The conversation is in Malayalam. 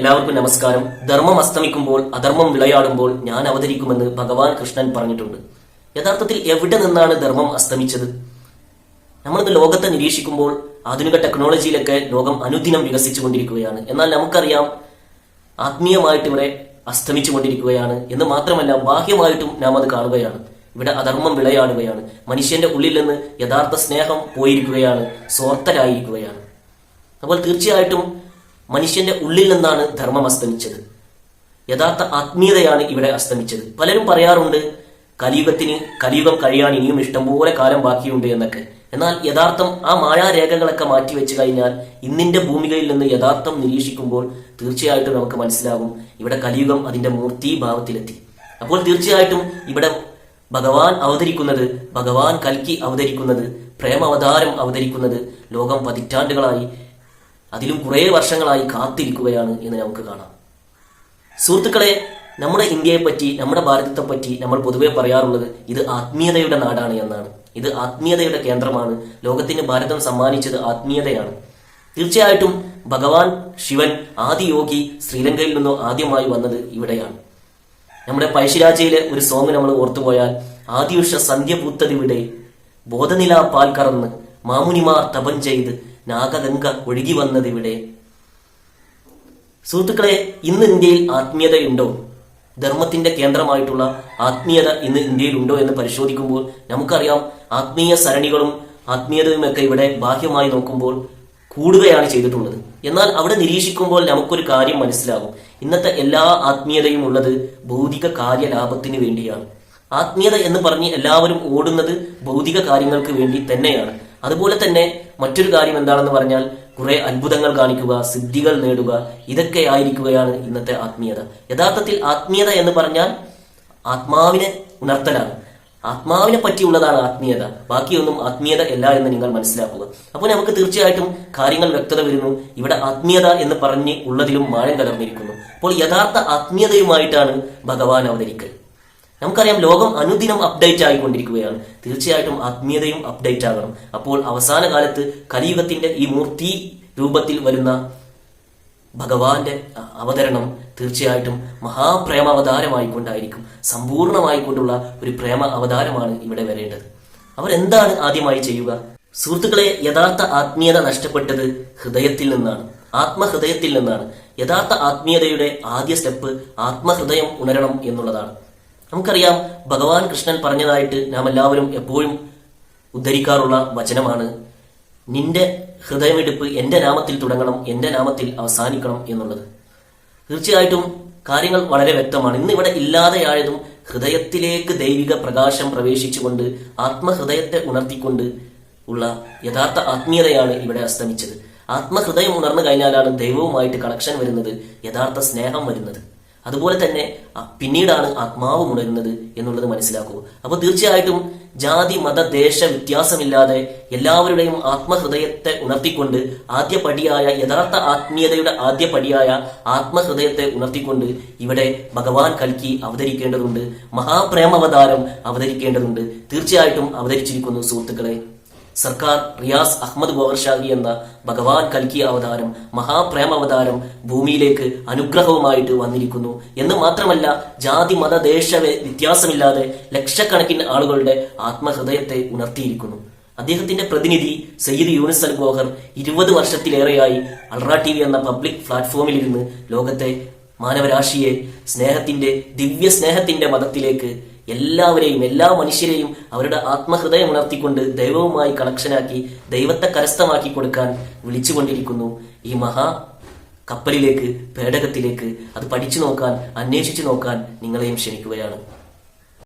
എല്ലാവർക്കും നമസ്കാരം. ധർമ്മം അസ്തമിക്കുമ്പോൾ അധർമ്മം വിളയാടുമ്പോൾ ഞാൻ അവതരിക്കുമെന്ന് ഭഗവാൻ കൃഷ്ണൻ പറഞ്ഞിട്ടുണ്ട്. യഥാർത്ഥത്തിൽ എവിടെ നിന്നാണ് ധർമ്മം അസ്തമിച്ചത്? നമ്മളിന്ന് ലോകത്തെ നിരീക്ഷിക്കുമ്പോൾ ആധുനിക ടെക്നോളജിയിലൊക്കെ ലോകം അനുദിനം വികസിച്ചുകൊണ്ടിരിക്കുകയാണ്. എന്നാൽ നമുക്കറിയാം ആത്മീയമായിട്ട് ഇവിടെ അസ്തമിച്ചുകൊണ്ടിരിക്കുകയാണ് എന്ന് മാത്രമല്ല ബാഹ്യമായിട്ടും നാം അത് കാണുകയാണ്. ഇവിടെ അധർമ്മം വിളയാടുകയാണ്. മനുഷ്യന്റെ ഉള്ളിൽ നിന്ന് യഥാർത്ഥ സ്നേഹം പോയിരിക്കുകയാണ് സ്വാർത്ഥരായിരിക്കുകയാണ്. അപ്പോൾ തീർച്ചയായിട്ടും മനുഷ്യന്റെ ഉള്ളിൽ നിന്നാണ് ധർമ്മം അസ്തമിച്ചത്. യഥാർത്ഥ ആത്മീയതയാണ് ഇവിടെ അസ്തമിച്ചത്. പലരും പറയാറുണ്ട് കലിയുഗത്തിന് കലിയുഗം കഴിയാൻ ഇനിയും ഇഷ്ടംപോലെ കാലം ബാക്കിയുണ്ട് എന്നൊക്കെ. എന്നാൽ യഥാർത്ഥം ആ മായാരേഖകളൊക്കെ മാറ്റി വെച്ച് കഴിഞ്ഞാൽ ഇന്നിന്റെ ഭൂമികയിൽ നിന്ന് യഥാർത്ഥം നിരീക്ഷിക്കുമ്പോൾ തീർച്ചയായിട്ടും നമുക്ക് മനസ്സിലാകും ഇവിടെ കലിയുഗം അതിന്റെ മൂർത്തി ഭാവത്തിലെത്തി. അപ്പോൾ തീർച്ചയായിട്ടും ഇവിടെ ഭഗവാൻ അവതരിക്കുന്നത് ഭഗവാൻ കൽക്കി അവതരിക്കുന്നത് പ്രേമ അവതാരം അവതരിക്കുന്നത് ലോകം പതിറ്റാണ്ടുകളായി അതിലും കുറേ വർഷങ്ങളായി കാത്തിരിക്കുകയാണ് എന്ന് നമുക്ക് കാണാം. സുഹൃത്തുക്കളെ നമ്മുടെ ഇന്ത്യയെ പറ്റി നമ്മുടെ ഭാരതത്തെ പറ്റി നമ്മൾ പൊതുവെ പറയാറുള്ളത് ഇത് ആത്മീയതയുടെ നാടാണ് എന്നാണ്. ഇത് ആത്മീയതയുടെ കേന്ദ്രമാണ്. ലോകത്തിന് ഭാരതം സമ്മാനിച്ചത് ആത്മീയതയാണ്. തീർച്ചയായിട്ടും ഭഗവാൻ ശിവൻ ആദിയോഗി ശ്രീലങ്കയിൽ നിന്നോ ആദ്യമായി വന്നത് ഇവിടെയാണ്. നമ്മുടെ പഴശ്ശിരാജയിലെ ഒരു സോങ് നമ്മൾ ഓർത്തുപോയാൽ ആദ്യുഷ സന്ധ്യ പൂത്തതിവിടെ ബോധനില പാൽ കറന്ന് മാമുനിമാർ തപം ചെയ്ത് നാഗഗംഗ ഒഴുകി വന്നതിവിടെ സുഹൃത്തുക്കളെ ഇന്ന് ഇന്ത്യയിൽ ആത്മീയതയുണ്ടോ? ധർമ്മത്തിന്റെ കേന്ദ്രമായിട്ടുള്ള ആത്മീയത ഇന്ന് ഇന്ത്യയിൽ ഉണ്ടോ എന്ന് പരിശോധിക്കുമ്പോൾ നമുക്കറിയാം ആത്മീയ സരണികളും ആത്മീയതയുമൊക്കെ ഇവിടെ ബാഹ്യമായി നോക്കുമ്പോൾ കൂടുകയാണ് ചെയ്തിട്ടുള്ളത്. എന്നാൽ അവിടെ നിരീക്ഷിക്കുമ്പോൾ നമുക്കൊരു കാര്യം മനസ്സിലാകും. ഇന്നത്തെ എല്ലാ ആത്മീയതയും ഉള്ളത് ഭൗതിക കാര്യലാഭത്തിന് വേണ്ടിയാണ്. ആത്മീയത എന്ന് പറഞ്ഞ് എല്ലാവരും ഓടുന്നത് ഭൗതിക കാര്യങ്ങൾക്ക് വേണ്ടി തന്നെയാണ്. അതുപോലെ തന്നെ മറ്റൊരു കാര്യം എന്താണെന്ന് പറഞ്ഞാൽ കുറെ അത്ഭുതങ്ങൾ കാണിക്കുക സിദ്ധികൾ നേടുക ഇതൊക്കെ ആയിരിക്കുകയാണ് ഇന്നത്തെ ആത്മീയത. യഥാർത്ഥത്തിൽ ആത്മീയത എന്ന് പറഞ്ഞാൽ ആത്മാവിനെ ഉണർത്തലാണ്. ആത്മാവിനെ പറ്റിയുള്ളതാണ് ആത്മീയത. ബാക്കിയൊന്നും ആത്മീയത അല്ല എന്ന് നിങ്ങൾ മനസ്സിലാക്കുക. അപ്പോൾ നമുക്ക് തീർച്ചയായിട്ടും കാര്യങ്ങൾ വ്യക്തത വരുന്നു. ഇവിടെ ആത്മീയത എന്ന് പറഞ്ഞ് ഉള്ളതിലും മായം കലർന്നിരിക്കുന്നു. അപ്പോൾ യഥാർത്ഥ ആത്മീയതയുമായിട്ടാണ് ഭഗവാൻ അവതരിക്കൽ. നമുക്കറിയാം ലോകം അനുദിനം അപ്ഡേറ്റ് ആയിക്കൊണ്ടിരിക്കുകയാണ്. തീർച്ചയായിട്ടും ആത്മീയതയും അപ്ഡേറ്റ് ആകണം. അപ്പോൾ അവസാന കാലത്ത് കലിയുഗത്തിന്റെ ഈ മൂർത്തി രൂപത്തിൽ വരുന്ന ഭഗവാന്റെ അവതരണം തീർച്ചയായിട്ടും മഹാപ്രേമ അവതാരമായിക്കൊണ്ടായിരിക്കും സമ്പൂർണമായിക്കൊണ്ടുള്ള ഒരു പ്രേമ അവതാരമാണ് ഇവിടെ വരേണ്ടത്. അവരെന്താണ് ആദ്യമായി ചെയ്യുക? സുഹൃത്തുക്കളെ യഥാർത്ഥ ആത്മീയത നഷ്ടപ്പെട്ടത് ഹൃദയത്തിൽ നിന്നാണ്. ആത്മഹൃദയത്തിൽ നിന്നാണ്. യഥാർത്ഥ ആത്മീയതയുടെ ആദ്യ സ്റ്റെപ്പ് ആത്മഹൃദയം ഉണരണം എന്നുള്ളതാണ്. നമുക്കറിയാം ഭഗവാൻ കൃഷ്ണൻ പറഞ്ഞതായിട്ട് നാം എല്ലാവരും എപ്പോഴും ഉദ്ധരിക്കാറുള്ള വചനമാണ്. നിന്റെ ഹൃദയമെടുപ്പ് എന്റെ നാമത്തിൽ തുടങ്ങണം എന്റെ നാമത്തിൽ അവസാനിക്കണം എന്നുള്ളത്. തീർച്ചയായിട്ടും കാര്യങ്ങൾ വളരെ വ്യക്തമാണ്. ഇന്ന് ഇവിടെ ഇല്ലാതെയായതും ഹൃദയത്തിലേക്ക് ദൈവിക പ്രകാശം പ്രവേശിച്ചുകൊണ്ട് ആത്മഹൃദയത്തെ ഉണർത്തിക്കൊണ്ട് ഉള്ള യഥാർത്ഥ ആത്മീയതയാണ് ഇവിടെ അസ്തമിച്ചത്. ആത്മഹൃദയം ഉണർന്നു കഴിഞ്ഞാലാണ് ദൈവവുമായിട്ട് കണക്ഷൻ വരുന്നത് യഥാർത്ഥ സ്നേഹം വരുന്നത്. അതുപോലെ തന്നെ പിന്നീടാണ് ആത്മാവ് ഉണരുന്നത് എന്നുള്ളത് മനസ്സിലാക്കുക. അപ്പോൾ തീർച്ചയായിട്ടും ജാതി മത ദേശ വ്യത്യാസമില്ലാതെ എല്ലാവരുടെയും ആത്മഹൃദയത്തെ ഉണർത്തിക്കൊണ്ട് ആദ്യ പടിയായ യഥാർത്ഥ ആത്മീയതയുടെ ആദ്യ പടിയായ ആത്മഹൃദയത്തെ ഉണർത്തിക്കൊണ്ട് ഇവിടെ ഭഗവാൻ കൽക്കി അവതരിക്കേണ്ടതുണ്ട്. മഹാപ്രേമാവതാരം അവതരിക്കേണ്ടതുണ്ട്. തീർച്ചയായിട്ടും അവതരിച്ചിരിക്കുന്നു സുഹൃത്തുക്കളെ. സർക്കാർ റിയാസ് അഹമ്മദ് ഗോവർഷാഹി എന്ന ഭഗവാൻ കൽക്കി അവതാരം മഹാപ്രേമാവതാരം ഭൂമിയിലേക്ക് അനുഗ്രഹവുമായിട്ട് വന്നിരിക്കുന്നു. എന്ന് മാത്രമല്ല ജാതി മത ദേശ വ്യത്യാസമില്ലാതെ ലക്ഷക്കണക്കിന് ആളുകളുടെ ആത്മഹൃദയത്തെ ഉണർത്തിയിരിക്കുന്നു. അദ്ദേഹത്തിന്റെ പ്രതിനിധി സയ്യിദ് യൂനിസ് അൽ ഗോഹർ ഇരുപത് വർഷത്തിലേറെയായി അൾറ ടി വി എന്ന പബ്ലിക് പ്ലാറ്റ്ഫോമിലിരുന്ന് ലോകത്തെ മാനവരാശിയെ സ്നേഹത്തിന്റെ ദിവ്യ സ്നേഹത്തിന്റെ മതത്തിലേക്ക് എല്ലാവരെയും എല്ലാ മനുഷ്യരെയും അവരുടെ ആത്മഹൃദയം ഉണർത്തിക്കൊണ്ട് ദൈവവുമായി കണക്ഷനാക്കി ദൈവത്തെ കരസ്ഥമാക്കി കൊടുക്കാൻ വിളിച്ചുകൊണ്ടിരിക്കുന്നു. ഈ മഹാ കപ്പലിലേക്ക് പേടകത്തിലേക്ക് അത് പഠിച്ചു നോക്കാൻ അന്വേഷിച്ചു നോക്കാൻ നിങ്ങളെയും ക്ഷണിക്കുകയാണ്.